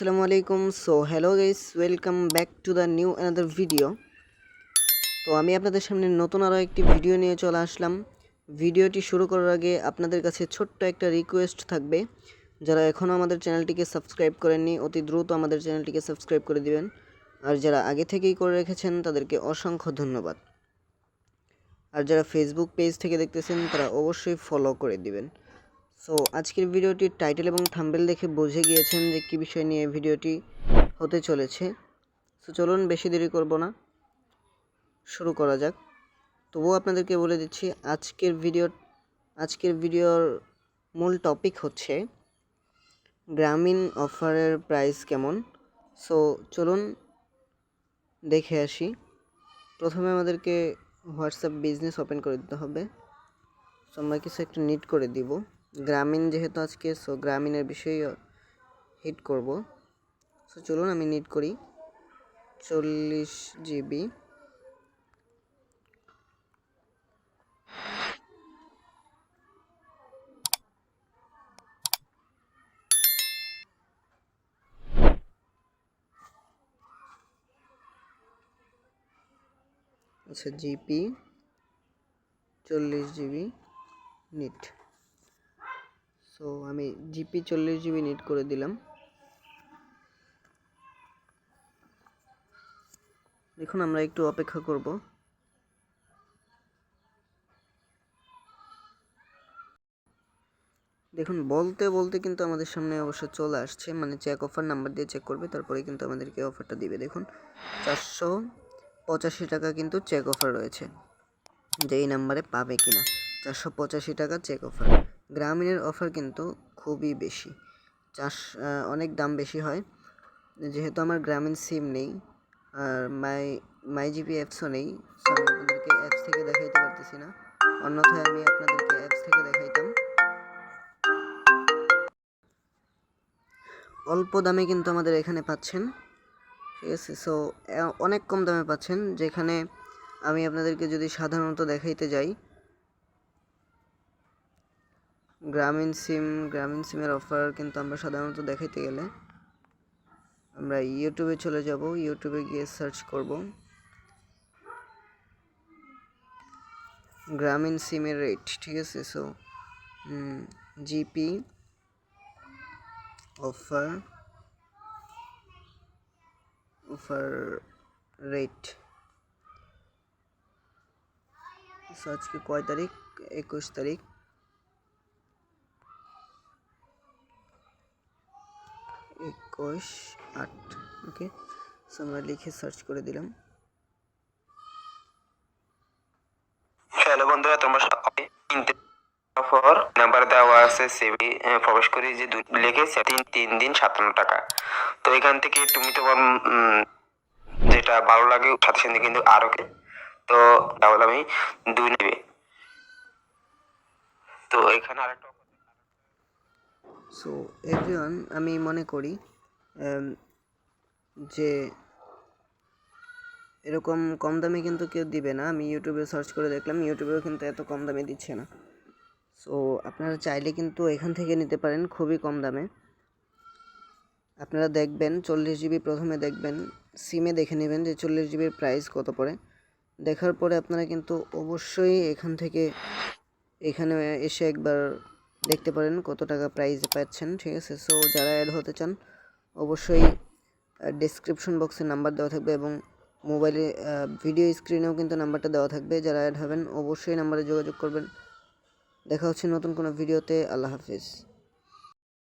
আসসালামু আলাইকুম। So hello guys welcome back to the new another video তো আমি আপনাদের সামনে নতুন আরও একটি ভিডিও নিয়ে চলে আসলাম। ভিডিওটি শুরু করার আগে আপনাদের কাছে ছোট্ট একটা রিকোয়েস্ট থাকবে। যারা এখনও আমাদের চ্যানেলটিকে সাবস্ক্রাইব করেননি, অতি দ্রুত আমাদের চ্যানেলটিকে সাবস্ক্রাইব করে দিবেন। আর যারা আগে থেকেই করে রেখেছেন, তাদেরকে অসংখ্য ধন্যবাদ। আর যারা ফেসবুক পেজ থেকে দেখতেছেন, তারা অবশ্যই ফলো করে দিবেন। সো আজকের ভিডিওটির টাইটেল এবং থাম্বেল দেখে বুঝে গিয়েছেন যে কী বিষয় নিয়ে ভিডিওটি হতে চলেছে। সো চলুন বেশি দেরি করব না। শুরু করা যাক। তবুও আপনাদেরকে বলে দিচ্ছি, আজকের ভিডিও আজকের ভিডিওর মূল টপিক হচ্ছে গ্রামীণ অফারের প্রাইস কেমন? সো চলুন দেখে আসি। প্রথমে আমাদেরকে হোয়াটসঅ্যাপ বিজনেস ওপেন করে দিতে হবে। সো আমরা কিছু একটা নিট করে দিব। গ্রামীণ যেহেতু আজকে সো গ্রামীণের বিষয়ে হিট করব। সো চলুন আমি নিট করি। চল্লিশ জিবি আচ্ছা জিপি চল্লিশ জিবি নিট সো আমি জিপি চল্লিশ জিবি নিট করে দিলাম। দেখুন, আমরা একটু অপেক্ষা করব। দেখুন, বলতে বলতে কিন্তু আমাদের সামনে অবশ্য চলে আসছে। মানে চেক অফার নাম্বার দিয়ে চেক করবে তারপরে কিন্তু আমাদেরকে অফারটা দিবে। দেখুন, চারশো পঁচাশি টাকা কিন্তু চেক অফার রয়েছে। যে এই নাম্বারে পাবে কিনা। চারশো পঁচাশি টাকা চেক অফার গ্রামীণের অফার কিন্তু খুবই বেশি। চাষ অনেক দাম বেশি হয়। যেহেতু আমার গ্রামীণ সিম নেই, আর মাই মাই জিপি অ্যাপসও নেই আপনাদেরকে অ্যাপস থেকে দেখাইতে পারতেছি না। অন্যথায় আমি আপনাদেরকে অ্যাপস থেকে দেখাইতাম। অল্প দামে কিন্তু আমাদের এখানে পাচ্ছেন। ঠিক আছে সো অনেক কম দামে পাচ্ছেন, যেখানে আমি আপনাদেরকে যদি সাধারণত দেখাইতে যাই গ্রামীণ সিম, গ্রামীণ সিমের অফার কিন্তু আমরা সাধারণত দেখাইতে গেলে আমরা ইউটিউবে চলে যাব। ইউটিউবে গিয়ে সার্চ করব। গ্রামীণ সিমের রেট ঠিক আছে? So GP offer offer rate আজকে কয় তারিখ? একুশ তারিখ। একুশ আট ওকে সো আমরা লিখে সার্চ করে দিলাম। হ্যালো বন্ধুরা তোমরা সবাই পর নাম্বার দেওয়া আছে সেভি প্রবেশ করি যে লিখে তিন তিন দিন সাতান্ন টাকা। তো এখান থেকে তুমি তোমার যেটা ভালো লাগে সাথে সাথে কিন্তু আরও কে তো তাহলে আমি দুই নেবে। তো এখানে আরেকটা সো এভরিওয়ান আমি মনে করি যে এরকম কম দামে কিন্তু কেউ দিবে না। আমি ইউটিউবে সার্চ করে দেখলাম, ইউটিউবেও কিন্তু এত কম দামে দিচ্ছে না। সো আপনারা চাইলে কিন্তু এখান থেকে নিতে পারেন খুবই কম দামে। আপনারা দেখবেন, চল্লিশ জিবি প্রথমে দেখবেন সিমে দেখে নেবেন যে চল্লিশ জিবির প্রাইস কত পড়ে। দেখার পরে আপনারা কিন্তু অবশ্যই এখান থেকে এখানে এসে একবার দেখতে পারেন কত টাকা প্রাইস পাচ্ছেন, ঠিক আছে? সো যারা অ্যাড হতে চান অবশ্যই ডিসক্রিপশন বক্সে নাম্বার দেওয়া থাকবে এবং মোবাইলে ভিডিও স্ক্রিনেও কিন্তু নাম্বারটা দেওয়া থাকবে। যারা অ্যাড হবেন, অবশ্যই নাম্বারে যোগাযোগ করবেন। দেখা হচ্ছে নতুন কোনো ভিডিওতে আল্লাহ হাফিজ।